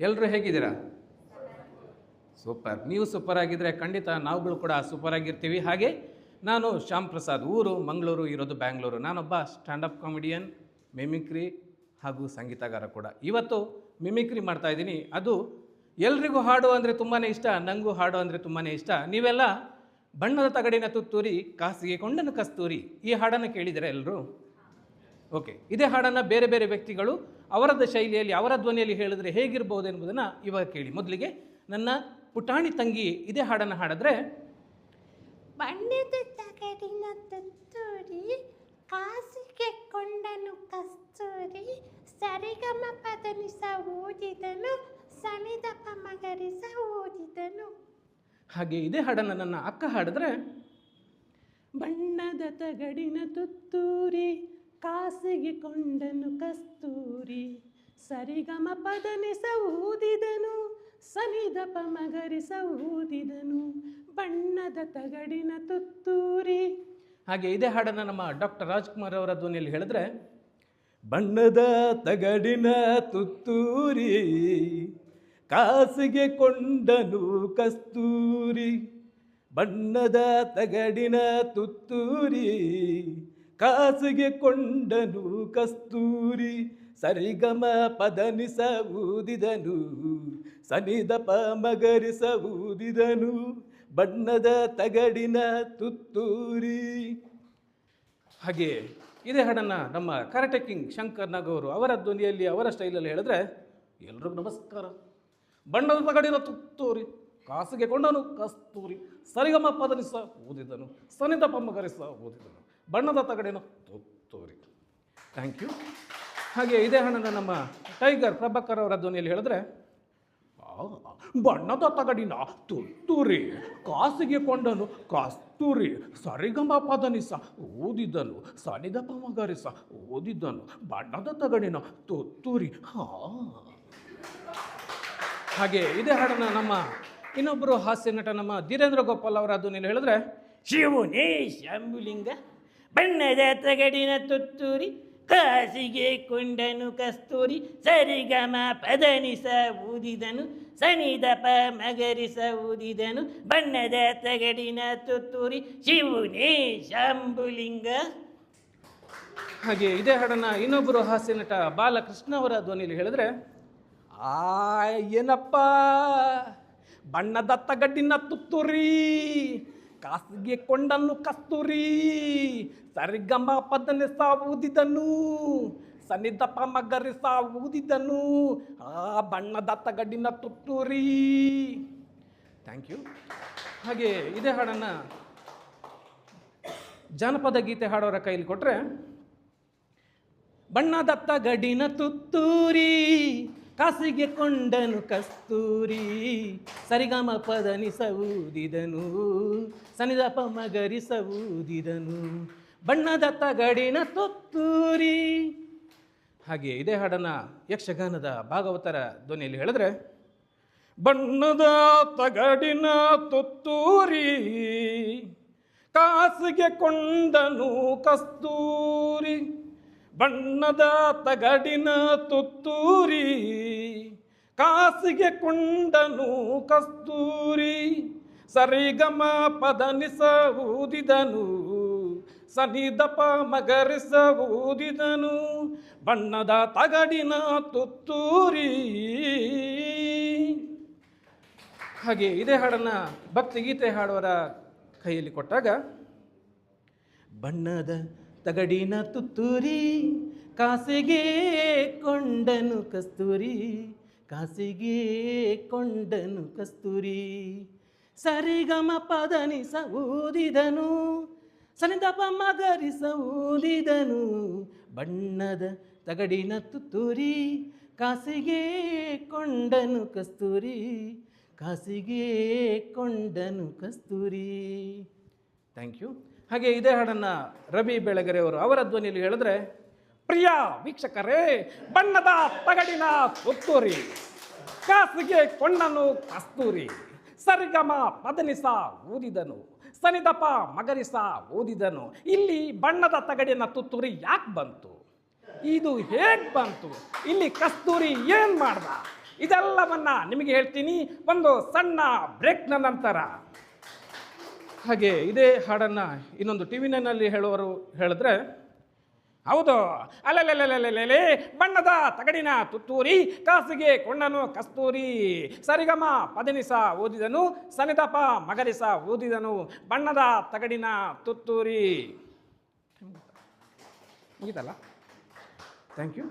ಎಲ್ಲರೂ ಹೇಗಿದ್ದೀರಾ? ಸೂಪರ್. ನೀವು ಸೂಪರ್ ಆಗಿದ್ದರೆ ಖಂಡಿತ ನಾವುಗಳು ಕೂಡ ಸೂಪರ್ ಆಗಿರ್ತೀವಿ. ಹಾಗೆ ನಾನು ಶ್ಯಾಮ್ ಪ್ರಸಾದ್, ಊರು ಮಂಗಳೂರು, ಇರೋದು ಬ್ಯಾಂಗ್ಳೂರು. ನಾನೊಬ್ಬ ಸ್ಟ್ಯಾಂಡಪ್ ಕಾಮಿಡಿಯನ್, ಮಿಮಿಕ್ರಿ ಹಾಗೂ ಸಂಗೀತಗಾರ ಕೂಡ. ಇವತ್ತು ಮಿಮಿಕ್ರಿ ಮಾಡ್ತಾ ಇದ್ದೀನಿ. ಅದು ಎಲ್ರಿಗೂ ಹಾಡು ಅಂದರೆ ತುಂಬಾ ಇಷ್ಟ ನನಗೂ ಹಾಡು ಅಂದರೆ ತುಂಬಾ ಇಷ್ಟ. ನೀವೆಲ್ಲ ಬಣ್ಣದ ತಗಡಿನ ತುತ್ತೂರಿ, ಕಾಸಿಗೆ ಕೊಂಡನು ಕಸ್ತೂರಿ ಈ ಹಾಡನ್ನು ಕೇಳಿದರೆ ಎಲ್ಲರೂ ಓಕೆ. ಇದೇ ಹಾಡನ್ನು ಬೇರೆ ಬೇರೆ ವ್ಯಕ್ತಿಗಳು ಅವರದ ಶೈಲಿಯಲ್ಲಿ ಅವರ ಧ್ವನಿಯಲ್ಲಿ ಹೇಳಿದ್ರೆ ಹೇಗಿರ್ಬೋದು ಎಂಬುದನ್ನು ಇವಾಗ ಕೇಳಿ. ಮೊದಲಿಗೆ ನನ್ನ ಪುಟಾಣಿ ತಂಗಿ ಇದೇ ಹಾಡನ್ನು ಹಾಡಿದ್ರೆ ಬಣ್ಣದ ತಗಡಿನ ತುತ್ತೂರಿ ಕಾಸಿಗೆ ಕೊಂಡನು ಕಸ್ತೂರಿ ಸರಿಗಮ ಪದನಿಸ ಓದಿದನು ಸನಿದಪ ಮಗರಿಸ ಓದಿದನು ಹಾಗೆ ಇದೇ ಹಾಡನ್ನು ನನ್ನ ಅಕ್ಕ ಹಾಡಿದ್ರೆ ಬಣ್ಣದ ತಗಡಿನ ತುತ್ತೂರಿ ಕಾಸಿಗೆ ಕೊಂಡನು ಕಸ್ತೂರಿ. ಸರಿಗಮ ಪದನಿಸ ಸೌದಿದನು ಸನಿದಪ ಮಗರಿಸ ಸೌದಿದನು ಬಣ್ಣದ ತಗಡಿನ ತುತ್ತೂರಿ. ಹಾಗೆ ಇದೇ ಹಾಡನ್ನು ನಮ್ಮ ಡಾಕ್ಟರ್ ರಾಜ್ಕುಮಾರ್ ಅವರ ಧ್ವನಿಯಲ್ಲಿ ಹೇಳಿದ್ರೆ ಬಣ್ಣದ ತಗಡಿನ ತುತ್ತೂರಿ ಕಾಸಿಗೆ ಕೊಂಡನು ಕಸ್ತೂರಿ. ಬಣ್ಣದ ತಗಡಿನ ತುತ್ತೂರಿ ಕಾಸಿಗೆ ಕೊಂಡನು ಕಸ್ತೂರಿ ಸರಿಗಮ ಪದನಿಸ ಊದಿದನು ಸನಿದಪ ಮಗರಿಸ ಊದಿದನು, ಬಣ್ಣದ ತಗಡಿನ ತುತ್ತೂರಿ. ಹಾಗೆ ಇದೇ ಹಾಡನ್ನು ನಮ್ಮ ಕರಾಟೆ ಕಿಂಗ್ ಶಂಕರ್ ನಾಗವರು ಅವರ ಧ್ವನಿಯಲ್ಲಿ, ಅವರ ಸ್ಟೈಲಲ್ಲಿ ಹೇಳಿದ್ರೆ, ಎಲ್ರಿಗೂ ನಮಸ್ಕಾರ. ಬಣ್ಣದ ತಗಡಿನ ತುತ್ತೂರಿ, ಕಾಸಿಗೆ ಕೊಂಡನು ಕಸ್ತೂರಿ, ಸರಿಗಮ ಪದನಿಸ ಓದಿದನು ಸನಿದಪ ಮಗರಿಸ ಓದಿದನು ಬಣ್ಣದ ತಗಡೇನು ತೋರಿ. ಥ್ಯಾಂಕ್ ಯು ಹಾಗೆ ಇದೇ ಹಣನ ನಮ್ಮ ಟೈಗರ್ ಪ್ರಭಾಕರ್ ಅವರ ಧ್ವನಿಯಲ್ಲಿ ಹೇಳಿದ್ರೆ ಬಣ್ಣದ ತಗಡಿನ ತುತ್ತೂರಿ ಕಾಸಿಗೆ ಕೊಂಡನು ಕಸ್ತೂರಿ ಸರಿಗಮ ಪದನಿಸ ಓದಿದನು ಸನಿದ ಪಮಗರಿಸ ಓದಿದನು ಬಣ್ಣದ ತಗಡಿನ ತುತ್ತೂರಿ. ಹಾ. ಹಾಗೆ ಇದೇ ಹಾಡನ್ನ ನಮ್ಮ ಇನ್ನೊಬ್ಬರು ಹಾಸ್ಯ ನಟ ನಮ್ಮ ಧೀರೇಂದ್ರ ಗೋಪಾಲ್ ಅವರ ನೀನು ಹೇಳಿದ್ರೆ ಶಿವನೇ ಶಂಭುಲಿಂಗ ಬಣ್ಣದ ತಗಡಿನ ತುತ್ತೂರಿ, ಕಾಸಿಗೆ ಕೊಂಡನು ಕಸ್ತೂರಿ, ಸರಿಗಮ ಪದನಿಸ ಊದಿದನು ಸನಿದಪ ಮಗರಿಸ ಊದಿದನು, ಬಣ್ಣದ ತಗಡಿನ ತುತ್ತೂರಿ, ಶಿವನೇ ಶಂಭುಲಿಂಗ. ಹಾಗೆ ಇದೇ ಹಾಡನ್ನ ಇನ್ನೊಬ್ಬರು ಹಾಸ್ಯ ನಟ ಬಾಲಕೃಷ್ಣ ಅವರ ಧ್ವನಿಯಲ್ಲಿ ಹೇಳಿದ್ರೆ, ಆ, ಏನಪ್ಪ, ಬಣ್ಣದ ತಗಡಿನ ತುತ್ತೂರಿ ಕಾಸಿಗೆ ಕೊಂಡನ್ನು ಕಸ್ತೂರಿ, ಸರಿಗಮ ಪದನೆ ಊದಿದನು ಸನ್ನಿಧಪ ಮಗರಿ ಊದಿದನು ಆ ಬಣ್ಣದ ತಗಡಿನ ತುತ್ತೂರಿ. ಥ್ಯಾಂಕ್ ಯು ಹಾಗೆ ಇದೇ ಹಾಡನ್ನು ಜಾನಪದ ಗೀತೆ ಹಾಡೋರ ಕೈಲಿ ಕೊಟ್ಟರೆ ಬಣ್ಣದತ್ತ ಗಡಿನ ತುತ್ತೂರಿ ಕಾಸಿಗೆ ಕೊಂಡನು ಕಸ್ತೂರಿ, ಸರಿಗಮ ಪದನಿಸ ಊದಿದನು ಸನಿದಪ ಮಗರಿಸ ಸವೂದಿದನು ಬಣ್ಣದ ತಗಡಿನ ತುತ್ತೂರಿ. ಹಾಗೆ ಇದೇ ಹಾಡನ್ನು ಯಕ್ಷಗಾನದ ಭಾಗವತರ ಧ್ವನಿಯಲ್ಲಿ ಹೇಳಿದ್ರೆ, ಬಣ್ಣದ ತಗಡಿನ ತುತ್ತೂರಿ ಕಾಸಿಗೆ ಕೊಂಡನು ಕಸ್ತೂರಿ. ಬಣ್ಣದ ತಗಡಿನ ತುತ್ತೂರಿ, ಕಾಸಿಗೆ ಕೊಂಡನು ಕಸ್ತೂರಿ, ಸರಿಗಮ ಪದನಿಸ ಊದಿದನು, ಸನಿದಪ ಮಗರಿಸ ಊದಿದನು, ಬಣ್ಣದ ತಗಡಿನ ತುತ್ತೂರಿ. ಹಾಗೆ ಇದೇ ಹಾಡನ್ನು ಭಕ್ತಿಗೀತೆ ಹಾಡುವರ ಕೈಯಲ್ಲಿ ಕೊಟ್ಟಾಗ, ಬಣ್ಣದ ತಗಡಿನ ತುತ್ತೂರಿ, ಕಾಸಿಗೆ ಕೊಂಡನು ಕಸ್ತೂರಿ, ಕಾಸಿಗೆ ಕೊಂಡನು ಕಸ್ತೂರಿ. ಸರಿಗಮ ಪದನಿಸ ಊದಿದನು, ಸನಿದಪ ಮಗರಿಸ ಊದಿದನು. ಬಣ್ಣದ ತಗಡಿನ ತುತ್ತೂರಿ, ಕಾಸಿಗೆ ಕೊಂಡನು ಕಸ್ತೂರಿ, ಕಾಸಿಗೆ ಕೊಂಡನು ಕಸ್ತೂರಿ. ಥ್ಯಾಂಕ್ ಯು ಹಾಗೆ ಇದೇ ಹಾಡನ್ನು ರವಿ ಬೆಳಗೆರೆ ಅವರು ಅವರ ಧ್ವನಿಯಲ್ಲಿ ಹೇಳಿದ್ರೆ, ಪ್ರಿಯ ವೀಕ್ಷಕರೇ, ಬಣ್ಣದ ತಗಡಿನ ತುತ್ತೂರಿ ಕಾಸಿಗೆ ಕೊಂಡನು ಕಸ್ತೂರಿ, ಸರಿಗಮ ಪದನಿಸ ಊದಿದನು, ಸನಿದಪ ಮಗರಿಸ ಓದಿದನು ಇಲ್ಲಿ ಬಣ್ಣದ ತಗಡಿನ ತುತ್ತೂರಿ ಯಾಕೆ ಬಂತು? ಇದು ಹೇಗೆ ಬಂತು? ಇಲ್ಲಿ ಕಸ್ತೂರಿ ಏನು ಮಾಡ್ದ? ಇದೆಲ್ಲವನ್ನ ನಿಮಗೆ ಹೇಳ್ತೀನಿ, ಒಂದು ಸಣ್ಣ ಬ್ರೇಕ್ನ ನಂತರ. ಹಾಗೆ ಇದೇ ಹಾಡನ್ನು ಇನ್ನೊಂದು ಟಿ ವಿನಲ್ಲಿ ಹೇಳುವರು ಹೇಳಿದ್ರೆ, ಹೌದು ಅಲ್ಲಲ್ಲಲ್ಲಲ್ಲೇ ಬಣ್ಣದ ತಗಡಿನ ತುತ್ತೂರಿ, ಕಾಸಿಗೆ ಕೊಂಡನು ಕಸ್ತೂರಿ, ಸರಿಗಮ ಪದನಿಸ ಓದಿದನು ಸನಿದಪ ಮಗರಿಸ ಓದಿದನು ಬಣ್ಣದ ತಗಡಿನ ತುತ್ತೂರಿ. ಮುಗಿತಲ್ಲ ಥ್ಯಾಂಕ್ ಯು